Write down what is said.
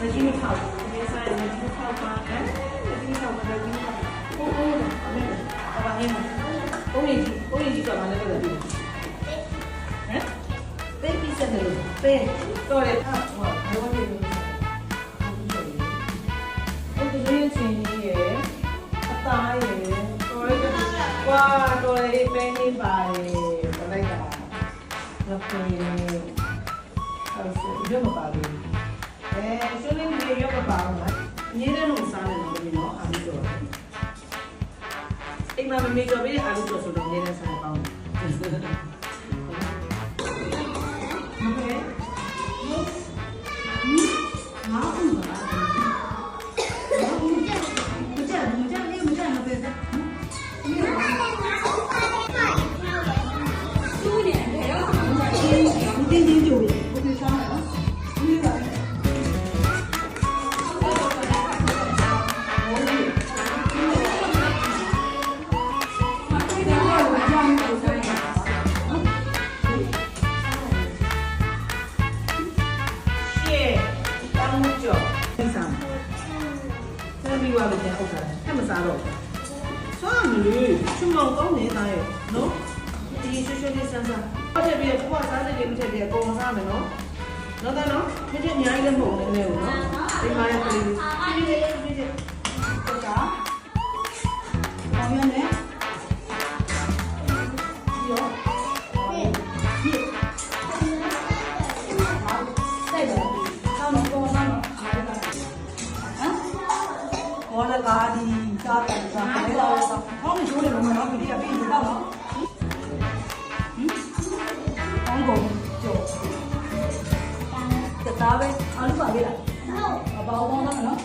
ကြီးမထောက်ဘူးဒီစားရမထောက်ပါဘူးဒီထောက်ပါဘူးဟိုးဟိုးတော့ဘာလဲဘုန်းကြီးဘုန်းကြီးကဘာလဲလို့ပြောတယ်ဟမ်ပေးပြီးစတယ်လို့ပေးတော့လေဟာဟိုဘောလေးလို့ဒီရင်းချင်းကြီးရဲ့အသားရဲ့တော်လေးကွာတော်လေးပေးနေပါလေဘယ်လိုလဲတော့ပြန်ရအောင်ဆက်ရမပါဘူး es un empleo que paga. Ni de no sabe no ni no a mí todo. Y mamá me dijo, mire, a mí todo solo ni de sabe paga. Thank you. ဆမ်းပြီးွားလို့ပြန်ဟုတ်တာဟဲ့မစားတော့စွမ်းမလို့ချုံမောင်ကောင်းနေတာရဲ့နော်ဒီရွှေရွှေလေးစမ်းစားဟုတ်တယ်ပြီးတော့ကိုကစားတဲ့လေးမထည့်ပြအကုန်စားမယ်နော်နော်တော့နော်မင်းတို့အများကြီးလည်းမဟုတ်ဘူးလည်းနော်ဒီမှာရကလေးဒီလေး ราะราคาดีจ้าแต่งจากให้เราสักห้องช่วยหนูหน่อยน้องอยู่ที่พี่อยู่บ้างเนาะห้องกงจบจะตาไปอาลูกาไปละเอาเบาบ้านะเนาะ